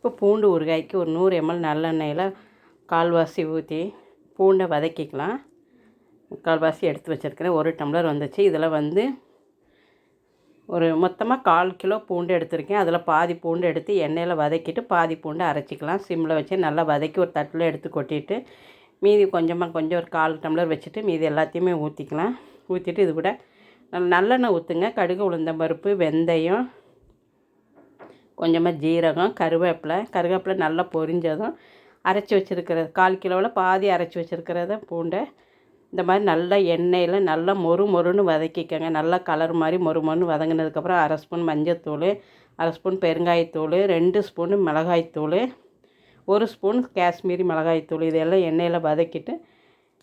இப்போ பூண்டு ஊறுகாய்க்கு ஒரு நூறு எம்எல் நல்லெண்ணெயில் கால்வாசி ஊற்றி பூண்டை வதக்கிக்கலாம். கால்வாசி எடுத்து வச்சுருக்கிறேன். ஒரு டம்ளர் வந்துச்சு. இதில் வந்து ஒரு மொத்தமாக கால் கிலோ பூண்டு எடுத்திருக்கேன். அதில் பாதி பூண்டு எடுத்து எண்ணெயில் வதக்கிட்டு பாதி பூண்டு அரைச்சிக்கலாம். சிம்மில் வச்சு நல்லா வதக்கி ஒரு தட்டில் எடுத்து கொட்டிட்டு மீதி கொஞ்சமாக கொஞ்சம் ஒரு கால் டம்ளர் வச்சுட்டு மீதி எல்லாத்தையுமே ஊற்றிக்கலாம். ஊற்றிட்டு இது கூட நல்லெண்ணெய் ஊற்றுங்க. கடுகு உளுந்தம்பருப்பு வெந்தயம் கொஞ்சமாக ஜீரகம் கருவேப்பிலை. கருவேப்பிலை நல்லா பொரிஞ்சதும் அரைச்சி வச்சுருக்கிறது. கால் கிலோவில் பாதி அரைச்சி வச்சுருக்கிறத பூண்டை இந்த மாதிரி நல்லா எண்ணெயில் நல்லா மொறு மொறுன்னு வதக்கிக்கோங்க. நல்லா கலர் மாதிரி மொறு மொறுன்னு வதங்கினதுக்கப்புறம் அரை ஸ்பூன் மஞ்சத்தூள் அரை ஸ்பூன் பெருங்காயத்தூள் ரெண்டு ஸ்பூனு மிளகாய்த்தூள் ஒரு ஸ்பூன் காஷ்மீரி மிளகாய்த்தூள். இதெல்லாம் எண்ணெயில் வதக்கிட்டு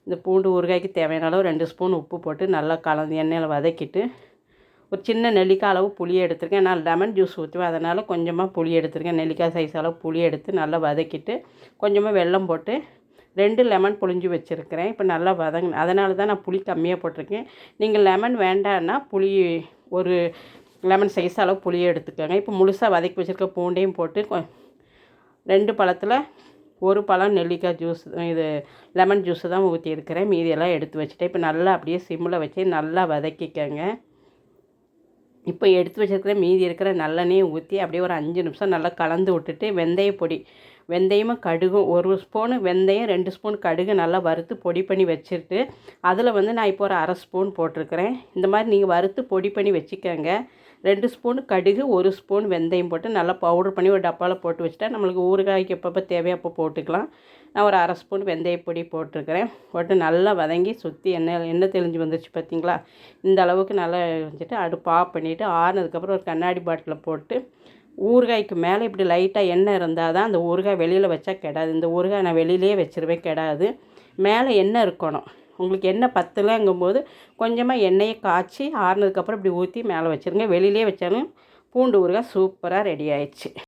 இந்த பூண்டு ஊறுகாய்க்கு தேவையான அளவு ரெண்டு ஸ்பூன் உப்பு போட்டு நல்லா கலந்து எண்ணெயில் வதக்கிட்டு ஒரு சின்ன நெல்லிக்காய் அளவு புளி எடுத்திருக்கேன். நான் லெமன் ஜூஸ் ஊற்றுவேன் அதனால் கொஞ்சமாக புளி எடுத்திருக்கேன். நெல்லிக்காய் சைஸ் அளவு புளி எடுத்து நல்லா வதக்கிட்டு கொஞ்சமாக வெல்லம் போட்டு ரெண்டு லெமன் புழிஞ்சு வச்சுருக்கிறேன். இப்போ நல்லா வதங்க அதனால தான் நான் புளி கம்மியாக போட்டிருக்கேன். நீங்கள் லெமன் வேண்டான்னா புளி ஒரு லெமன் சைஸ் அளவு புளியை எடுத்துக்கோங்க. இப்போ முழுசாக வதக்கி வச்சுருக்க பூண்டையும் போட்டு ரெண்டு பழத்தில் ஒரு பழம் நெல்லிக்காய் ஜூஸ் இது லெமன் ஜூஸு தான் ஊற்றியிருக்கிறேன் மீதியெல்லாம் எடுத்து வச்சுட்டேன். இப்போ நல்லா அப்படியே சிம்மில் வச்சு நல்லா வதக்கிக்கோங்க. இப்போ எடுத்து வச்சுருக்கிற மீதி இருக்கிற நல்லெண்ணெயை ஊற்றி அப்படியே ஒரு அஞ்சு நிமிஷம் நல்லா கலந்து விட்டுட்டு வெந்தய பொடி. வெந்தயமும் கடுகும். ஒரு ஸ்பூனு வெந்தயம் ரெண்டு ஸ்பூன் கடுகு நல்லா வறுத்து பொடி பண்ணி வச்சுட்டு அதில் வந்து நான் இப்போ ஒரு அரை ஸ்பூன் போட்டிருக்கிறேன். இந்த மாதிரி நீங்கள் வறுத்து பொடி பண்ணி வச்சுக்கோங்க. ரெண்டு ஸ்பூன் கடுகு ஒரு ஸ்பூன் வெந்தயம் போட்டு நல்லா பவுடர் பண்ணி ஒரு டப்பாவில் போட்டு வச்சுட்டா நம்மளுக்கு ஊறுகாய்க்கு எப்பப்போ தேவையோ அப்போ போட்டுக்கலாம். நான் ஒரு அரை ஸ்பூன் வெந்தய பொடி போட்டிருக்கிறேன். போட்டு நல்லா வதங்கி சுற்றி எண்ணெய் எண்ணெய் தெளிஞ்சு வந்துருச்சு பார்த்தீங்களா இந்த அளவுக்கு நல்லா வச்சுட்டு அடுப்பு ஆஃப் பண்ணிவிட்டு ஆறுனதுக்கப்புறம் ஒரு கண்ணாடி பாட்டிலில் போட்டு ஊறுகாய்க்கு மேலே இப்படி லைட்டாக எண்ணெய் இருந்தால் தான் அந்த ஊறுகாய் வெளியில் வச்சா கெடாது. இந்த ஊறுகாய் நான் வெளியிலே வச்சுருவேன் கெடாது. மேலே எண்ணெய் இருக்கணும். உங்களுக்கு எண்ணெய் பத்தலைங்கும்போது கொஞ்சமாக எண்ணெயை காய்ச்சி ஆறுனதுக்கப்புறம் இப்படி ஊற்றி மேலே வச்சுருங்க. வெளியிலே வச்சாலும் பூண்டு ஊறுகாய் சூப்பராக ரெடி ஆயிடுச்சு.